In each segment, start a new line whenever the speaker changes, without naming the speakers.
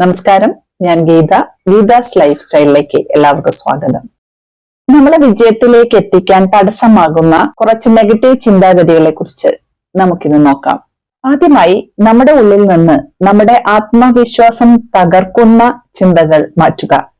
നമസ്കാരം. ഞാൻ ഗീത. ഗീതാസ് ലൈഫ് സ്റ്റൈലിലേക്ക് എല്ലാവർക്കും സ്വാഗതം. നമ്മളെ വിജയത്തിലേക്ക് എത്തിക്കാൻ തടസ്സമാകുന്ന കുറച്ച് നെഗറ്റീവ് ചിന്താഗതികളെ കുറിച്ച് നമുക്കിന്ന് നോക്കാം. ആദ്യമായി നമ്മുടെ ഉള്ളിൽ നിന്ന് നമ്മുടെ ആത്മവിശ്വാസം തകർക്കുന്ന ചിന്തകൾ മാറ്റുക.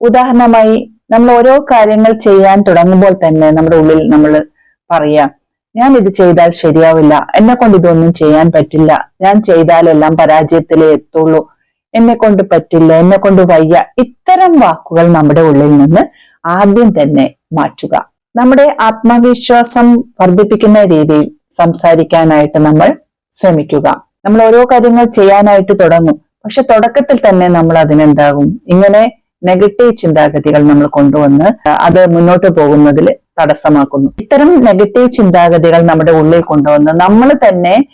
ഉദാഹരണമായി നമ്മൾ ഓരോ കാര്യങ്ങൾ ചെയ്യാൻ തുടങ്ങുമ്പോൾ തന്നെ നമ്മുടെ ഉള്ളിൽ നമ്മൾ പറയാം ഞാൻ ഇത് ചെയ്താൽ ശരിയാവില്ല. എന്നെ കൊണ്ട് ഇതൊന്നും ചെയ്യാൻ പറ്റില്ല. ഞാൻ ചെയ്താലെല്ലാം പരാജയത്തിലേ എത്തുള്ളൂ. എന്നെ കൊണ്ട് പറ്റില്ല എന്നെ കൊണ്ട് വയ്യ. ഇത്തരം വാക്കുകൾ നമ്മുടെ ഉള്ളിൽ നിന്ന് ആദ്യം തന്നെ മാറ്റുക. നമ്മുടെ ആത്മവിശ്വാസം വർദ്ധിപ്പിക്കുന്ന രീതിയിൽ സംസാരിക്കാനായിട്ട് നമ്മൾ ശ്രമിക്കുക. നമ്മൾ ഓരോ കാര്യങ്ങൾ ചെയ്യാനായിട്ട് തുടങ്ങും. പക്ഷെ തുടക്കത്തിൽ തന്നെ നമ്മൾ അതിനെന്താകും? ഇങ്ങനെ നെഗറ്റീവ് ചിന്താഗതികൾ നമ്മൾ കൊണ്ടുവന്ന് അത് മുന്നോട്ട് പോകുന്നതിൽ തടസ്സമാക്കുന്നു. ഇത്തരം നെഗറ്റീവ് ചിന്താഗതികൾ നമ്മുടെ ഉള്ളിൽ കൊണ്ടുവന്ന് നമ്മൾ തന്നെ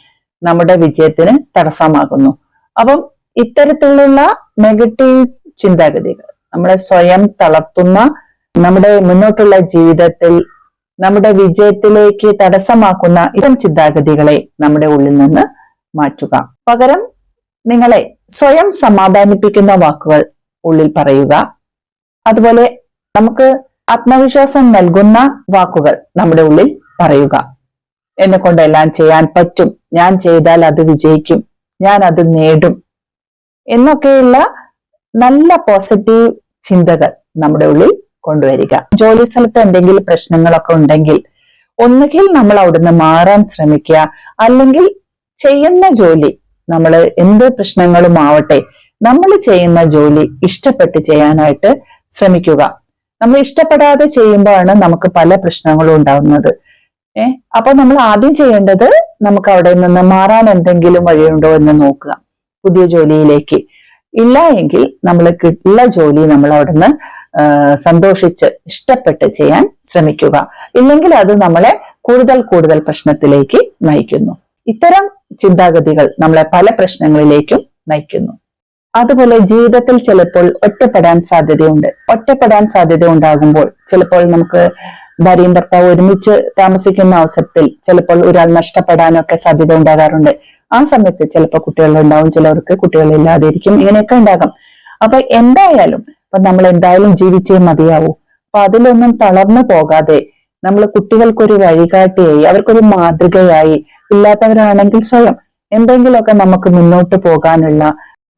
നമ്മുടെ വിജയത്തിന് തടസ്സമാകുന്നു അപ്പം ഇത്തരത്തിലുള്ള നെഗറ്റീവ് ചിന്താഗതികൾ നമ്മളെ സ്വയം തളർത്തുന്ന നമ്മുടെ മുന്നോട്ടുള്ള ജീവിതത്തിൽ നമ്മുടെ വിജയത്തിലേക്ക് തടസ്സമാക്കുന്ന ഇത്തരം ചിന്താഗതികളെ നമ്മുടെ ഉള്ളിൽ നിന്ന് മാറ്റുക. പകരം നിങ്ങളെ സ്വയം സമാധാനിപ്പിക്കുന്ന വാക്കുകൾ ഉള്ളിൽ പറയുക. അതുപോലെ നമുക്ക് ആത്മവിശ്വാസം നൽകുന്ന വാക്കുകൾ നമ്മുടെ ഉള്ളിൽ പറയുക. എന്നെ കൊണ്ടെല്ലാം ചെയ്യാൻ പറ്റും. ഞാൻ ചെയ്താൽ അത് വിജയിക്കും. ഞാൻ അത് നേടും. എന്നൊക്കെയുള്ള നല്ല പോസിറ്റീവ് ചിന്തകൾ നമ്മുടെ ഉള്ളിൽ കൊണ്ടുവരിക. ജോലി സ്ഥലത്ത് എന്തെങ്കിലും പ്രശ്നങ്ങളൊക്കെ ഉണ്ടെങ്കിൽ ഒന്നുകിൽ നമ്മൾ അവിടുന്ന് മാറാൻ ശ്രമിക്കുക. അല്ലെങ്കിൽ ചെയ്യുന്ന ജോലി നമ്മൾ എന്ത് പ്രശ്നങ്ങളും ആവട്ടെ നമ്മൾ ചെയ്യുന്ന ജോലി ഇഷ്ടപ്പെട്ട് ചെയ്യാനായിട്ട് ശ്രമിക്കുക. നമ്മൾ ഇഷ്ടപ്പെടാതെ ചെയ്യുമ്പോഴാണ് നമുക്ക് പല പ്രശ്നങ്ങളും ഉണ്ടാവുന്നത്. ഏഹ് അപ്പൊ നമ്മൾ ആദ്യം ചെയ്യേണ്ടത് നമുക്ക് അവിടെ നിന്ന് മാറാൻ എന്തെങ്കിലും വഴിയുണ്ടോ എന്ന് നോക്കുക. പുതിയ ജോലിയിലേക്ക് ഇല്ല എങ്കിൽ നമ്മൾ ഉള്ള ജോലി നമ്മൾ അവിടുന്ന് സന്തോഷിച്ച് ഇഷ്ടപ്പെട്ട് ചെയ്യാൻ ശ്രമിക്കുക. ഇല്ലെങ്കിൽ അത് നമ്മളെ കൂടുതൽ കൂടുതൽ പ്രശ്നത്തിലേക്ക് നയിക്കുന്നു. ഇത്തരം ചിന്താഗതികൾ നമ്മളെ പല പ്രശ്നങ്ങളിലേക്കും നയിക്കുന്നു. അതുപോലെ ജീവിതത്തിൽ ചിലപ്പോൾ ഒറ്റപ്പെടാൻ സാധ്യതയുണ്ട്. ഒറ്റപ്പെടാൻ സാധ്യത ഉണ്ടാകുമ്പോൾ ചിലപ്പോൾ നമുക്ക് ഭാര്യയും ഭർത്താവ് ഒരുമിച്ച് താമസിക്കുന്ന അവസരത്തിൽ ചിലപ്പോൾ ഒരാൾ നഷ്ടപ്പെടാനൊക്കെ സാധ്യത ഉണ്ടാകാറുണ്ട്. ആ സമയത്ത് ചിലപ്പോൾ കുട്ടികളുണ്ടാവും ചിലവർക്ക് കുട്ടികളില്ലാതിരിക്കും ഇങ്ങനെയൊക്കെ ഉണ്ടാകാം. അപ്പൊ എന്തായാലും അപ്പൊ നമ്മൾ എന്തായാലും ജീവിച്ചേ മതിയാവൂ. അപ്പൊ അതിലൊന്നും തളർന്നു പോകാതെ നമ്മൾ കുട്ടികൾക്കൊരു വഴികാട്ടിയായി അവർക്കൊരു മാതൃകയായി ഇല്ലാത്തവരാണെങ്കിൽ സ്വയം എന്തെങ്കിലുമൊക്കെ നമുക്ക് മുന്നോട്ട് പോകാനുള്ള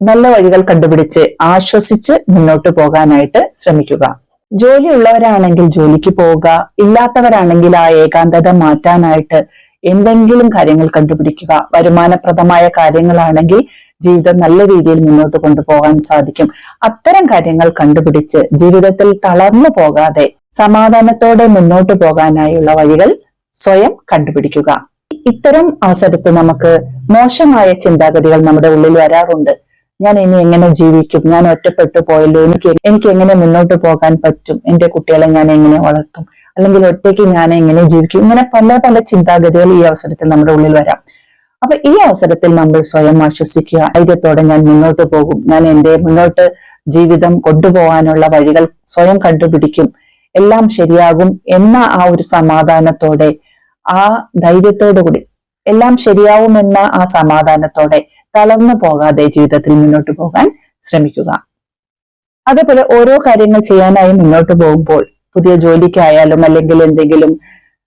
നല്ല വഴികൾ കണ്ടുപിടിച്ച് ആശ്വസിച്ച് മുന്നോട്ട് പോകാനായിട്ട് ശ്രമിക്കുക. ജോലി ഉള്ളവരാണെങ്കിൽ ജോലിക്ക് പോവുക ഇല്ലാത്തവരാണെങ്കിൽ ആ ഏകാന്തത മാറ്റാനായിട്ട് എന്തെങ്കിലും കാര്യങ്ങൾ കണ്ടുപിടിക്കുക. വരുമാനപ്രദമായ കാര്യങ്ങളാണെങ്കിൽ ജീവിതം നല്ല രീതിയിൽ മുന്നോട്ട് കൊണ്ടുപോകാൻ സാധിക്കും. അത്തരം കാര്യങ്ങൾ കണ്ടുപിടിച്ച് ജീവിതത്തിൽ തളർന്നു പോകാതെ സമാധാനത്തോടെ മുന്നോട്ട് പോകാനായുള്ള വഴികൾ സ്വയം കണ്ടുപിടിക്കുക. ഇത്തരം അവസരത്തിൽ നമുക്ക് മോശമായ ചിന്താഗതികൾ നമ്മുടെ ഉള്ളിൽ വരാറുണ്ട്. ഞാൻ ഇനി എങ്ങനെ ജീവിക്കും? ഞാൻ ഒറ്റപ്പെട്ടു പോയല്ലോ. എനിക്ക് എനിക്ക് എങ്ങനെ മുന്നോട്ട് പോകാൻ പറ്റും? എന്റെ കുട്ടികളെ ഞാൻ എങ്ങനെ വളർത്തും? അല്ലെങ്കിൽ ഒറ്റയ്ക്ക് ഞാൻ എങ്ങനെ ജീവിക്കും? ഇങ്ങനെ പല പല ചിന്താഗതികൾ ഈ അവസരത്തിൽ നമ്മുടെ ഉള്ളിൽ വരാം. അപ്പൊ ഈ അവസരത്തിൽ നമ്മൾ സ്വയം ആശ്വസിക്കുക. ധൈര്യത്തോടെ ഞാൻ മുന്നോട്ട് പോകും. ഞാൻ എന്റെ മുന്നോട്ട് ജീവിതം കൊണ്ടുപോകാനുള്ള വഴികൾ സ്വയം കണ്ടുപിടിക്കും. എല്ലാം ശരിയാകും എന്ന ആ ഒരു സമാധാനത്തോടെ ആ ധൈര്യത്തോടു കൂടി എല്ലാം ശരിയാവുമെന്ന ആ സമാധാനത്തോടെ തളർന്നു പോകാതെ ജീവിതത്തിൽ മുന്നോട്ട് പോകാൻ ശ്രമിക്കുക. അതേപോലെ ഓരോ കാര്യങ്ങൾ ചെയ്യാനായി മുന്നോട്ട് പോകുമ്പോൾ പുതിയ ജോലിക്കായാലും അല്ലെങ്കിൽ എന്തെങ്കിലും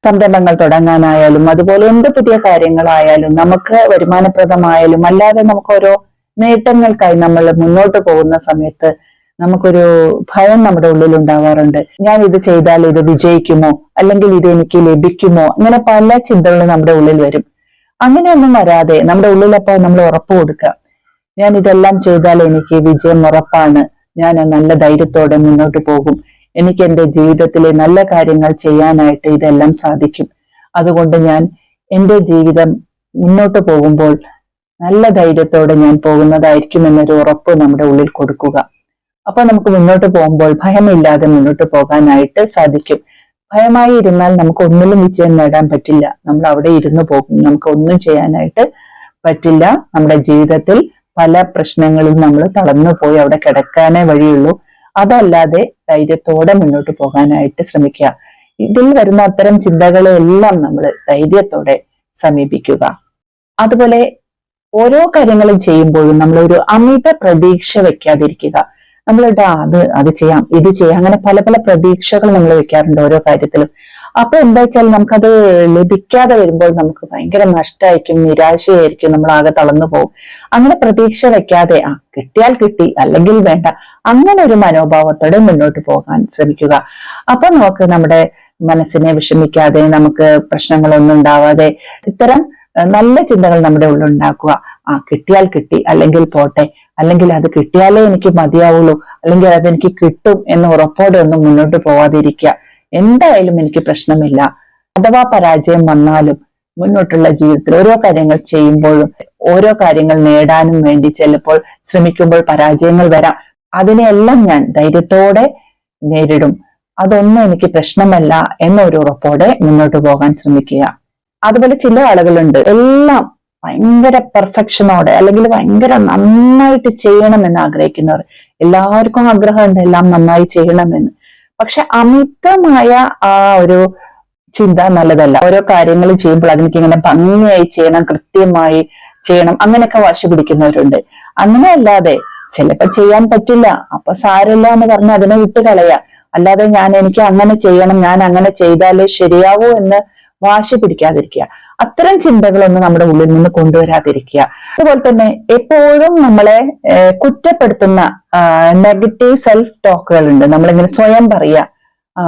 സംരംഭങ്ങൾ തുടങ്ങാനായാലും അതുപോലെ എന്ത് പുതിയ കാര്യങ്ങളായാലും നമുക്ക് വരുമാനപ്രദമായാലും അല്ലാതെ നമുക്ക് ഓരോ നേട്ടങ്ങൾക്കായി നമ്മൾ മുന്നോട്ട് പോകുന്ന സമയത്ത് നമുക്കൊരു ഭയം നമ്മുടെ ഉള്ളിൽ ഉണ്ടാവാറുണ്ട്. ഞാൻ ഇത് ചെയ്താൽ ഇത് വിജയിക്കുമോ? അല്ലെങ്കിൽ ഇത് എനിക്ക് ലഭിക്കുമോ? അങ്ങനെ പല ചിന്തകളും നമ്മുടെ ഉള്ളിൽ വരും. അങ്ങനെയൊന്നും വരാതെ നമ്മുടെ ഉള്ളിലപ്പോ നമ്മൾ ഉറപ്പ് കൊടുക്കുക. ഞാൻ ഇതെല്ലാം ചെയ്താൽ എനിക്ക് വിജയം ഉറപ്പാണ്. ഞാൻ നല്ല ധൈര്യത്തോടെ മുന്നോട്ട് പോകും. എനിക്ക് എന്റെ ജീവിതത്തിലെ നല്ല കാര്യങ്ങൾ ചെയ്യാനായിട്ട് ഇതെല്ലാം സാധിക്കും. അതുകൊണ്ട് ഞാൻ എന്റെ ജീവിതം മുന്നോട്ട് പോകുമ്പോൾ നല്ല ധൈര്യത്തോടെ ഞാൻ പോകുന്നതായിരിക്കും എന്നൊരു ഉറപ്പ് നമ്മുടെ ഉള്ളിൽ കൊടുക്കുക. അപ്പൊ നമുക്ക് മുന്നോട്ട് പോകുമ്പോൾ ഭയമില്ലാതെ മുന്നോട്ട് പോകാനായിട്ട് സാധിക്കും. ഭയമായി ഇരുന്നാൽ നമുക്ക് ഒന്നിലും വിജയം നേടാൻ പറ്റില്ല. നമ്മൾ അവിടെ ഇരുന്നു പോകും. നമുക്ക് ഒന്നും ചെയ്യാനായിട്ട് പറ്റില്ല. നമ്മുടെ ജീവിതത്തിൽ പല പ്രശ്നങ്ങളും നമ്മൾ തളർന്നു പോയി അവിടെ കിടക്കാനേ വഴിയുള്ളൂ. അതല്ലാതെ ധൈര്യത്തോടെ മുന്നോട്ട് പോകാനായിട്ട് ശ്രമിക്കുക. ഇതിൽ വരുന്ന അത്തരം ചിന്തകളെല്ലാം നമ്മൾ ധൈര്യത്തോടെ സമീപിക്കുക. അതുപോലെ ഓരോ കാര്യങ്ങളും ചെയ്യുമ്പോഴും നമ്മൾ ഒരു അമിത പ്രതീക്ഷ വെക്കാതിരിക്കുക. നമ്മളിട്ട് അത് അത് ചെയ്യാം ഇത് ചെയ്യാം അങ്ങനെ പല പല പ്രതീക്ഷകൾ നമ്മൾ വെക്കാറുണ്ട് ഓരോ കാര്യത്തിലും. അപ്പൊ എന്താ വെച്ചാൽ നമുക്കത് ലഭിക്കാതെ വരുമ്പോൾ നമുക്ക് ഭയങ്കര നഷ്ടമായിരിക്കും നിരാശയായിരിക്കും നമ്മൾ ആകെ തളർന്നു പോകും. അങ്ങനെ പ്രതീക്ഷ വെക്കാതെ ആ കിട്ടിയാൽ കിട്ടി അല്ലെങ്കിൽ വേണ്ട അങ്ങനെ ഒരു മനോഭാവത്തോടെ മുന്നോട്ട് പോകാൻ ശ്രമിക്കുക. അപ്പൊ നമുക്ക് നമ്മുടെ മനസ്സിനെ വിഷമിക്കാതെ നമുക്ക് പ്രശ്നങ്ങളൊന്നും ഉണ്ടാവാതെ ഇത്തരം നല്ല ചിന്തകൾ നമ്മുടെ ഉള്ളിൽ ഉണ്ടാക്കുക. ആ കിട്ടിയാൽ കിട്ടി അല്ലെങ്കിൽ പോട്ടെ അല്ലെങ്കിൽ അത് കിട്ടിയാലേ എനിക്ക് മതിയാവുള്ളൂ അല്ലെങ്കിൽ അതെനിക്ക് കിട്ടും എന്ന് ഉറപ്പോടെ ഒന്നും മുന്നോട്ട് പോവാതിരിക്കുക. എന്തായാലും എനിക്ക് പ്രശ്നമില്ല. അഥവാ പരാജയം വന്നാലും മുന്നോട്ടുള്ള ജീവിതത്തിൽ ഓരോ കാര്യങ്ങൾ ചെയ്യുമ്പോഴും ഓരോ കാര്യങ്ങൾ നേടാനും വേണ്ടി ചിലപ്പോൾ ശ്രമിക്കുമ്പോൾ പരാജയങ്ങൾ വരാം. അതിനെയെല്ലാം ഞാൻ ധൈര്യത്തോടെ നേരിടും. അതൊന്നും എനിക്ക് പ്രശ്നമല്ല എന്നൊരു ഉറപ്പോടെ മുന്നോട്ട് പോകാൻ ശ്രമിക്കുക. അതുപോലെ ചില ആളുകളുണ്ട്. എല്ലാം ഭയങ്കര പെർഫെക്ഷനോടെ അല്ലെങ്കിൽ ഭയങ്കര നന്നായിട്ട് ചെയ്യണമെന്ന് ആഗ്രഹിക്കുന്നവർ. എല്ലാവർക്കും ആഗ്രഹമുണ്ട്. എല്ലാം നന്നായി ചെയ്യണമെന്ന്. പക്ഷെ അമിതമായ ആ ഒരു ചിന്ത നല്ലതല്ല. ഓരോ കാര്യങ്ങൾ ചെയ്യുമ്പോൾ അതിനൊക്കെ ഇങ്ങനെ ഭംഗിയായി ചെയ്യണം കൃത്യമായി ചെയ്യണം അങ്ങനെയൊക്കെ വാശി പിടിക്കുന്നവരുണ്ട്. അങ്ങനെ അല്ലാതെ ചിലപ്പോ ചെയ്യാൻ പറ്റില്ല. അപ്പൊ സാരമില്ല എന്ന് പറഞ്ഞ് അതിനെ വിട്ട് കളയാ. അല്ലാതെ ഞാൻ എനിക്ക് അങ്ങനെ ചെയ്യണം ഞാൻ അങ്ങനെ ചെയ്താലേ ശരിയാവൂ എന്ന് വാശി പിടിക്കാതിരിക്കുക. അത്തരം ചിന്തകളൊന്നും നമ്മുടെ ഉള്ളിൽ നിന്ന് കൊണ്ടുവരാതിരിക്കുക. അതുപോലെ തന്നെ എപ്പോഴും നമ്മളെ കുറ്റപ്പെടുത്തുന്ന നെഗറ്റീവ് സെൽഫ് ടോക്കുകൾ ഉണ്ട് നമ്മളിങ്ങനെ സ്വയം പറയുക ആ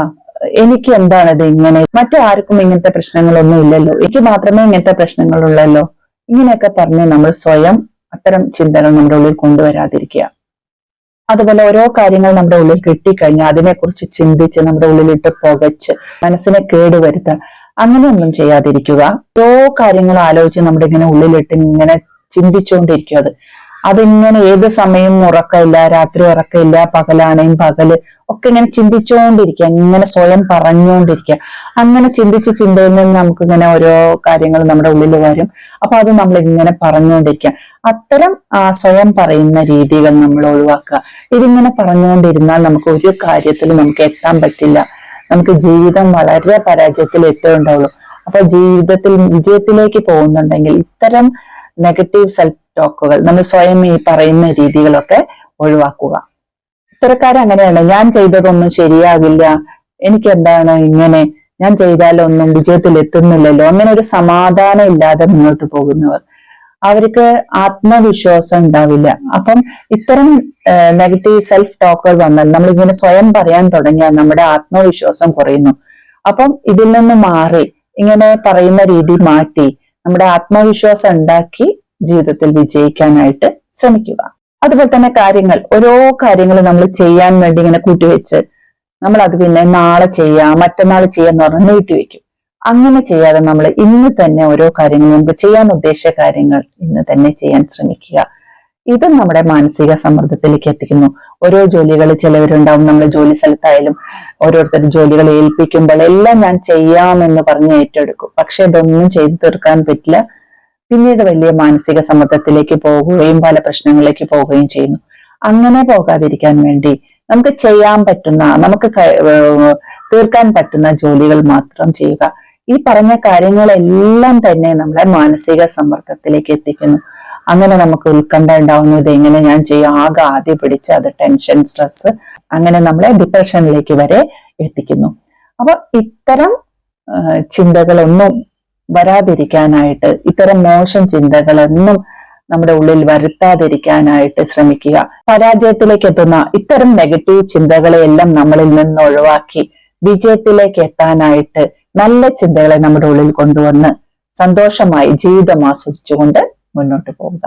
എനിക്ക് ഇത് ഇങ്ങനെ? മറ്റാർക്കും ഇങ്ങനത്തെ പ്രശ്നങ്ങളൊന്നും ഇല്ലല്ലോ. എനിക്ക് മാത്രമേ ഇങ്ങനത്തെ പ്രശ്നങ്ങളുള്ളല്ലോ. ഇങ്ങനെയൊക്കെ പറഞ്ഞ് നമ്മൾ സ്വയം അത്തരം ചിന്തകൾ നമ്മുടെ ഉള്ളിൽ കൊണ്ടുവരാതിരിക്കുക. അതുപോലെ ഓരോ കാര്യങ്ങൾ നമ്മുടെ ഉള്ളിൽ കിട്ടിക്കഴിഞ്ഞാൽ അതിനെക്കുറിച്ച് ചിന്തിച്ച് നമ്മുടെ ഉള്ളിലിട്ട് പുകച്ച് മനസ്സിനെ കേടുവരുത്തുക അങ്ങനെയൊന്നും ചെയ്യാതിരിക്കുക. ഓരോ കാര്യങ്ങൾ ആലോചിച്ച് നമ്മുടെ ഇങ്ങനെ ഉള്ളിലിട്ട് ഇങ്ങനെ ചിന്തിച്ചുകൊണ്ടിരിക്കുക അത് അതിങ്ങനെ ഏത് സമയം ഉറക്കമില്ല രാത്രി ഉറക്കമില്ല പകലാണെങ്കിൽ പകൽ ഒക്കെ ഇങ്ങനെ ചിന്തിച്ചുകൊണ്ടിരിക്കുക ഇങ്ങനെ സ്വയം പറഞ്ഞുകൊണ്ടിരിക്കുക അങ്ങനെ ചിന്തിച്ച് ചിന്തയിൽ നിന്ന് നമുക്ക് ഇങ്ങനെ ഓരോ കാര്യങ്ങൾ നമ്മുടെ ഉള്ളിൽ വരും. അപ്പൊ അത് നമ്മൾ ഇങ്ങനെ പറഞ്ഞുകൊണ്ടിരിക്കുക അത്തരം സ്വയം പറയുന്ന രീതികൾ നമ്മൾ ഒഴിവാക്കുക. ഇതിങ്ങനെ പറഞ്ഞുകൊണ്ടിരുന്നാൽ നമുക്ക് ഒരു കാര്യത്തിൽ നമുക്ക് എത്താൻ പറ്റില്ല. നമുക്ക് ജീവിതം വളരെ പരാജയത്തിൽ എത്തുകയുണ്ടാവുള്ളൂ അപ്പൊ ജീവിതത്തിൽ വിജയത്തിലേക്ക് പോകുന്നുണ്ടെങ്കിൽ ഇത്തരം നെഗറ്റീവ് സെൽഫ് ടോക്കുകൾ നമ്മൾ സ്വയം ഈ പറയുന്ന രീതികളൊക്കെ ഒഴിവാക്കുക. ഇത്തരക്കാരങ്ങനെയാണ് ഞാൻ ചെയ്തതൊന്നും ശരിയാകില്ല. എനിക്ക് എന്താണ് ഇങ്ങനെ? ഞാൻ ചെയ്താലൊന്നും വിജയത്തിൽ എത്തുന്നില്ലല്ലോ അങ്ങനെ ഒരു സമാധാനം ഇല്ലാതെ മുന്നോട്ട് പോകുന്നവർ. അവർക്ക് ആത്മവിശ്വാസം ഉണ്ടാവില്ല. അപ്പം ഇത്തരം നെഗറ്റീവ് സെൽഫ് ടോക്കുകൾ വന്നാൽ നമ്മൾ ഇങ്ങനെ സ്വയം പറയാൻ തുടങ്ങിയാൽ നമ്മുടെ ആത്മവിശ്വാസം കുറയുന്നു. അപ്പം ഇതിൽ നിന്ന് മാറി ഇങ്ങനെ പറയുന്ന രീതി മാറ്റി നമ്മുടെ ആത്മവിശ്വാസം ഉണ്ടാക്കി ജീവിതത്തിൽ വിജയിക്കാനായിട്ട് ശ്രമിക്കുക. അതുപോലെ തന്നെ കാര്യങ്ങൾ ഓരോ കാര്യങ്ങൾ നമ്മൾ ചെയ്യാൻ വേണ്ടി ഇങ്ങനെ കൂട്ടിവെച്ച് നമ്മൾ അത് പിന്നെ നാളെ ചെയ്യാം മറ്റന്നാൾ ചെയ്യാന്ന് പറഞ്ഞ് നീട്ടിവെക്കും അങ്ങനെ ചെയ്യാതെ നമ്മൾ ഇന്ന് തന്നെ ഓരോ കാര്യങ്ങൾ നമുക്ക് ചെയ്യാൻ ഉദ്ദേശിച്ച കാര്യങ്ങൾ ഇന്ന് തന്നെ ചെയ്യാൻ ശ്രമിക്കുക. ഇത് നമ്മുടെ മാനസിക സമ്മർദ്ദത്തിലേക്ക് എത്തിക്കുന്നു. ഓരോ ജോലികൾ ചിലവരുണ്ടാവും. നമ്മൾ ജോലി സ്ഥലത്തായാലും ഓരോരുത്തർ ജോലികൾ ഏൽപ്പിക്കുമ്പോൾ എല്ലാം ഞാൻ ചെയ്യാമെന്ന് പറഞ്ഞ് ഏറ്റെടുക്കും. പക്ഷെ ഇതൊന്നും ചെയ്തു തീർക്കാൻ പറ്റില്ല. പിന്നീട് വലിയ മാനസിക സമ്മർദ്ദത്തിലേക്ക് പോകുകയും പല പ്രശ്നങ്ങളിലേക്ക് പോവുകയും ചെയ്യുന്നു. അങ്ങനെ പോകാതിരിക്കാൻ വേണ്ടി നമുക്ക് ചെയ്യാൻ പറ്റുന്ന നമുക്ക് തീർക്കാൻ പറ്റുന്ന ജോലികൾ മാത്രം ചെയ്യുക. ഈ പറഞ്ഞ കാര്യങ്ങളെല്ലാം തന്നെ നമ്മളെ മാനസിക സമ്മർദ്ദത്തിലേക്ക് എത്തിക്കുന്നു. അങ്ങനെ നമുക്ക് ഉത്കണ്ഠ ഉണ്ടാവുന്നത് എങ്ങനെ ഞാൻ ചെയ്യും? ആകെ ആദ്യം പിടിച്ച് അത് ടെൻഷൻ സ്ട്രെസ് അങ്ങനെ നമ്മളെ ഡിപ്രഷനിലേക്ക് വരെ എത്തിക്കുന്നു. അപ്പൊ ഇത്തരം ചിന്തകളൊന്നും വരാതിരിക്കാനായിട്ട് ഇത്തരം മോശം ചിന്തകളൊന്നും നമ്മുടെ ഉള്ളിൽ വരുത്താതിരിക്കാനായിട്ട് ശ്രമിക്കുക. പരാജയത്തിലേക്ക് എത്തുന്ന ഇത്തരം നെഗറ്റീവ് ചിന്തകളെയെല്ലാം നമ്മളിൽ നിന്ന് ഒഴിവാക്കി വിജയത്തിലേക്ക് എത്താനായിട്ട് നല്ല ചിന്തകളെ നമ്മുടെ ഉള്ളിൽ കൊണ്ടുവന്ന് സന്തോഷമായി ജീവിതം ആസ്വദിച്ചുകൊണ്ട് മുന്നോട്ട് പോവുക.